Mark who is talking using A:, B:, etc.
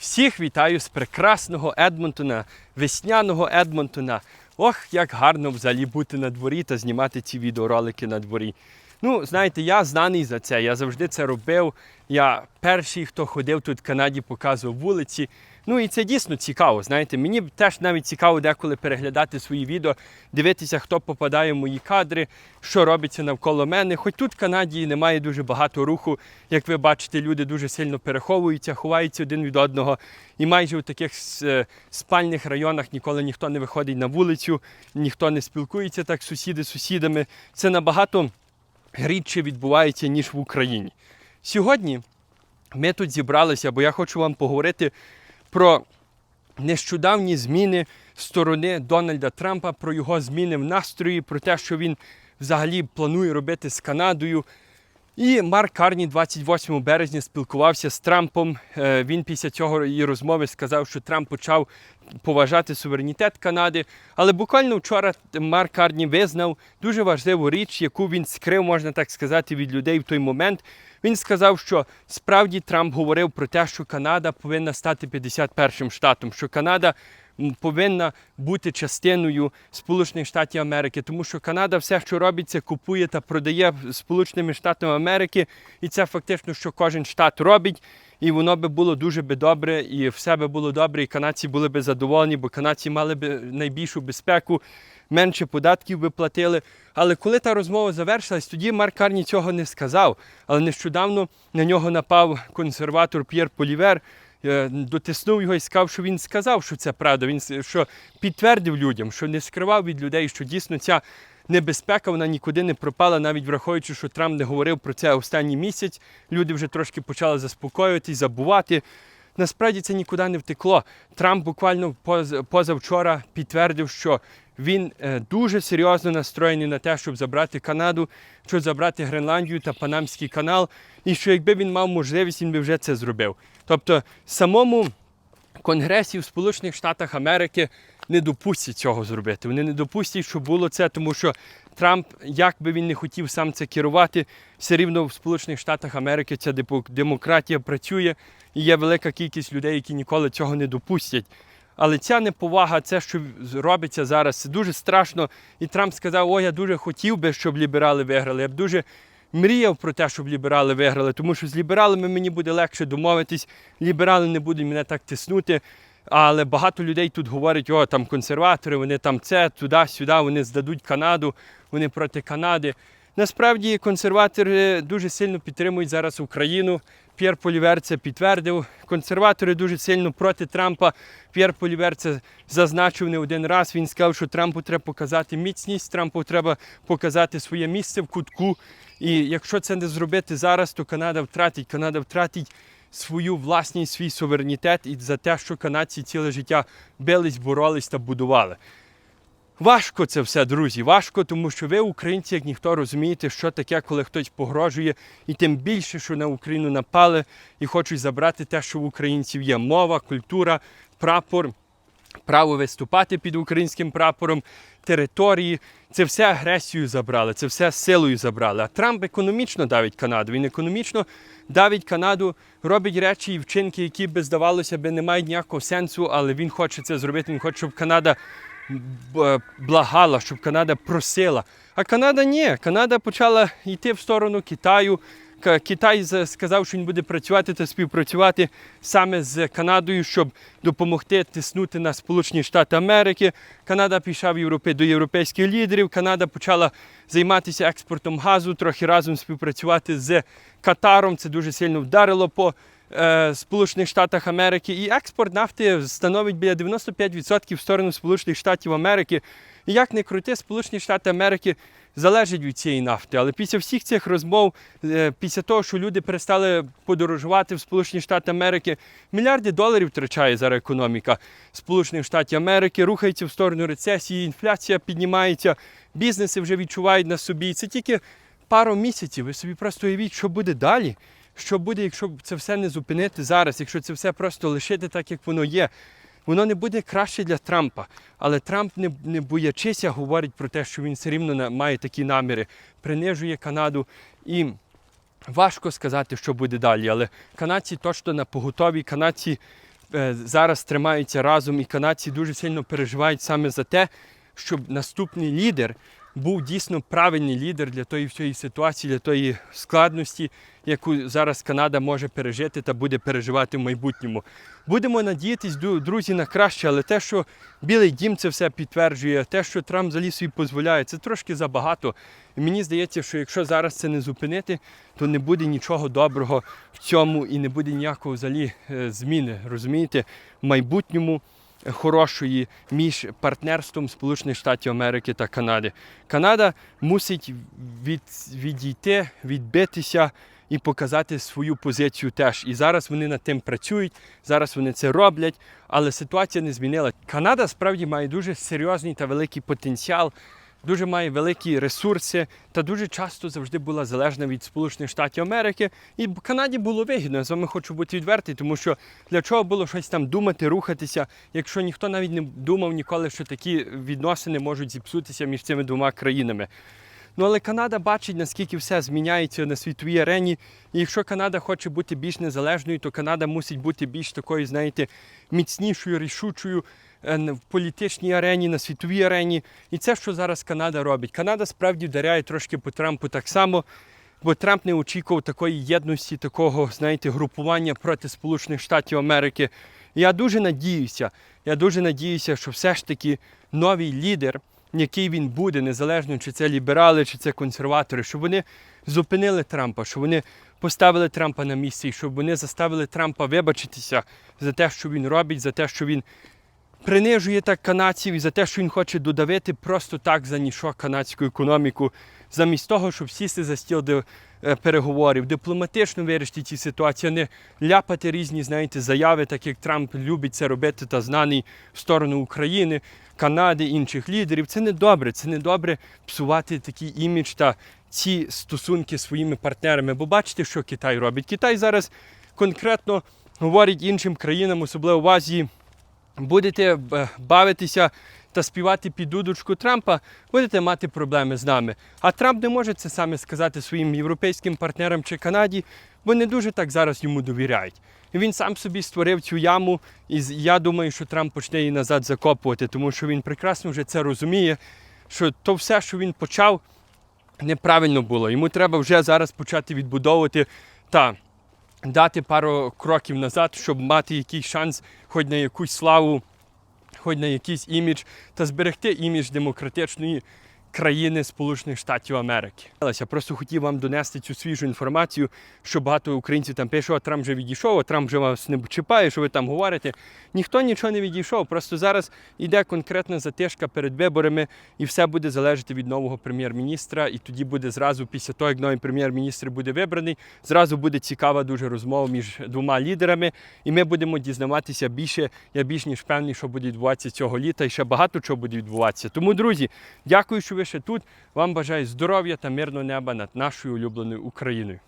A: Всіх вітаю з прекрасного Едмонтона, весняного Едмонтона. Ох, як гарно взагалі бути на дворі та знімати ці відеоролики на дворі. Ну, знаєте, я знаний за це. Я завжди це робив. Я перший, хто ходив тут в Канаді, показував вулиці. Ну і це дійсно цікаво. Знаєте, мені теж навіть цікаво деколи переглядати свої відео, дивитися, хто попадає в мої кадри, що робиться навколо мене. Хоч тут в Канаді немає дуже багато руху. Як ви бачите, люди дуже сильно переховуються, ховаються один від одного. І майже у таких е, спальних районах ніколи ніхто не виходить на вулицю, ніхто не спілкується так сусіди з сусідами. Це набагато рідше відбувається, ніж в Україні. Сьогодні ми тут зібралися, бо я хочу вам поговорити про нещодавні зміни сторони Дональда Трампа, про його зміни в настрої, про те, що він взагалі планує робити з Канадою. І Марк Карні 28 березня спілкувався з Трампом. Е, Він після цього її розмови сказав, що Трамп почав поважати суверенітет Канади. Але буквально вчора Марк Карні визнав дуже важливу річ, яку він скрив, можна так сказати, від людей в той момент. Він сказав, що справді Трамп говорив про те, що Канада повинна стати 51-м штатом, що Канада м, повинна бути частиною Сполучених Штатів Америки, тому що Канада все, що робить, це купує та продає Сполученими Штатами Америки, і це фактично, що кожен штат робить. І воно би було дуже би добре, і все би було добре, і канадці були би задоволені, бо канадці мали би найбільшу безпеку, менше податків би платили. Але коли та розмова завершилась, тоді Марк Карні цього не сказав. Але нещодавно на нього напав консерватор П'єр Полівер, дотиснув його і сказав, що він сказав, що це правда. Він що підтвердив людям, що не скривав від людей, що дійсно ця небезпека вона нікуди не пропала, навіть враховуючи, що Трамп не говорив про це останній місяць. Люди вже трошки почали заспокоюватись, забувати. Насправді це нікуди не втекло. Трамп буквально поз- позавчора підтвердив, що він е, дуже серйозно настроєний на те, щоб забрати Канаду, щоб забрати Гренландію та Панамський канал, і що якби він мав можливість, він би вже це зробив. Тобто самому Конгресі в Сполучених Штатах Америки не допустять цього зробити. Вони не допустять, щоб було це, тому що Трамп, як би він не хотів сам це керувати, все рівно в Сполучених Штатах Америки ця демократія працює, і є велика кількість людей, які ніколи цього не допустять. Але ця неповага, це, що робиться зараз, це дуже страшно. І Трамп сказав: О, я дуже хотів би, щоб ліберали виграли. Я б дуже мріяв про те, щоб ліберали виграли, тому що з лібералами мені буде легше домовитись. Ліберали не будуть мене так тиснути. Але багато людей тут говорять, о, там консерватори, вони там це, туди-сюди, вони здадуть Канаду, вони проти Канади. Насправді консерватори дуже сильно підтримують зараз Україну. П'єр Полівер це підтвердив. Консерватори дуже сильно проти Трампа. П'єр Полівер це зазначив не один раз. Він сказав, що Трампу треба показати міцність, Трампу треба показати своє місце в кутку. І якщо це не зробити зараз, то Канада втратить. Канада втратить свою власність, свій суверенітет і за те, що канадці ціле життя бились, боролись та будували. Важко це все, друзі. Важко, тому що ви, українці, як ніхто розумієте, що таке, коли хтось погрожує, і тим більше, що на Україну напали і хочуть забрати те, що в українців є мова, культура, прапор, право виступати під українським прапором, території. Це все агресією забрали, це все силою забрали. А Трамп економічно давить Канаду. Він економічно давить Канаду, робить речі і вчинки, які би здавалося би не мають ніякого сенсу, але він хоче це зробити. Він хоче, щоб Канада благала, щоб Канада просила. А Канада ні. Канада почала йти в сторону Китаю. Китай сказав, що він буде працювати та співпрацювати саме з Канадою, щоб допомогти тиснути на Сполучені Штати Америки. Канада пішла в Європи до європейських лідерів. Канада почала займатися експортом газу, трохи разом співпрацювати з Катаром. Це дуже сильно вдарило по Сполучених Штатах Америки. І експорт нафти становить біля 95% в сторону Сполучених Штатів Америки. І як не крути, Сполучені Штати Америки залежать від цієї нафти. Але після всіх цих розмов, е, після того, що люди перестали подорожувати в Сполучені Штати Америки, мільярди доларів втрачає зараз економіка Сполучених Штатів Америки, рухається в сторону рецесії, інфляція піднімається, бізнеси вже відчувають на собі. Це тільки пару місяців. Ви собі просто уявіть, що буде далі. Що буде, якщо це все не зупинити зараз, якщо це все просто лишити так, як воно є. Воно не буде краще для Трампа. Але Трамп, не, не боячися, говорить про те, що він все рівно має такі наміри, принижує Канаду. І важко сказати, що буде далі. Але канадці точно на поготові, канадці е, зараз тримаються разом, і канадці дуже сильно переживають саме за те, щоб наступний лідер був дійсно правильний лідер для тої всієї ситуації, для тої складності, яку зараз Канада може пережити та буде переживати в майбутньому. Будемо надіятись, друзі, на краще, але те, що Білий дім це все підтверджує, те, що Трамп взагалі собі дозволяє, це трошки забагато. І мені здається, що якщо зараз це не зупинити, то не буде нічого доброго в цьому і не буде ніякого взагалі е, зміни, розумієте, в майбутньому хорошої між партнерством Сполучених Штатів Америки та Канади. Канада мусить від, відійти, відбитися і показати свою позицію теж. І зараз вони над тим працюють, зараз вони це роблять, але ситуація не змінила. Канада справді має дуже серйозний та великий потенціал. Дуже має великі ресурси та дуже часто завжди була залежна від Сполучених Штатів Америки. І Канаді було вигідно. Я з вами хочу бути відвертий, тому що для чого було щось там думати, рухатися, якщо ніхто навіть не думав ніколи, що такі відносини можуть зіпсутися між цими двома країнами. Ну але Канада бачить, наскільки все зміняється на світовій арені. І якщо Канада хоче бути більш незалежною, то Канада мусить бути більш такою, знаєте, міцнішою, рішучою в політичній арені, на світовій арені. І це, що зараз Канада робить. Канада справді вдаряє трошки по Трампу так само. Бо Трамп не очікував такої єдності, такого, знаєте, групування проти Сполучених Штатів Америки. Я дуже надіюся, я дуже надіюся, що все ж таки новий лідер, який він буде, незалежно чи це ліберали, чи це консерватори, щоб вони зупинили Трампа, щоб вони поставили Трампа на місце, і щоб вони заставили Трампа вибачитися за те, що він робить, за те, що він принижує так канадців і за те, що він хоче додавити просто так за ніщо канадську економіку, замість того, щоб сісти за стіл де, е, переговорів, дипломатично вирішити ці ситуації, а не ляпати різні, знаєте, заяви, так як Трамп любить це робити та знаний в сторону України, Канади, інших лідерів. Це не добре, це не добре псувати такий імідж та ці стосунки зі своїми партнерами. Бо бачите, що Китай робить. Китай зараз конкретно говорить іншим країнам, особливо в Азії будете е, бавитися та співати під дудочку Трампа, будете мати проблеми з нами. А Трамп не може це саме сказати своїм європейським партнерам чи Канаді, бо не дуже так зараз йому довіряють. І він сам собі створив цю яму, і я думаю, що Трамп почне її назад закопувати, тому що він прекрасно вже це розуміє, що то все, що він почав, неправильно було. Йому треба вже зараз почати відбудовувати та дати пару кроків назад, щоб мати якийсь шанс, хоч на якусь славу, хоч на якийсь імідж, та зберегти імідж демократичної країни Сполучених Штатів Америки. Я просто хотів вам донести цю свіжу інформацію, що багато українців там пише, а Трамп вже відійшов, а Трамп вже вас не чіпає, що ви там говорите. Ніхто нічого не відійшов. Просто зараз йде конкретна затишка перед виборами, і все буде залежати від нового прем'єр-міністра. І тоді буде зразу, після того, як новий прем'єр-міністр буде вибраний, зразу буде цікава дуже розмова між двома лідерами. І ми будемо дізнаватися більше. Я більш ніж певний, що буде відбуватися цього літа, і ще багато чого буде відбуватися. Тому, друзі, дякую, що ви тут. Вам бажаю здоров'я та мирного неба над нашою улюбленою Україною.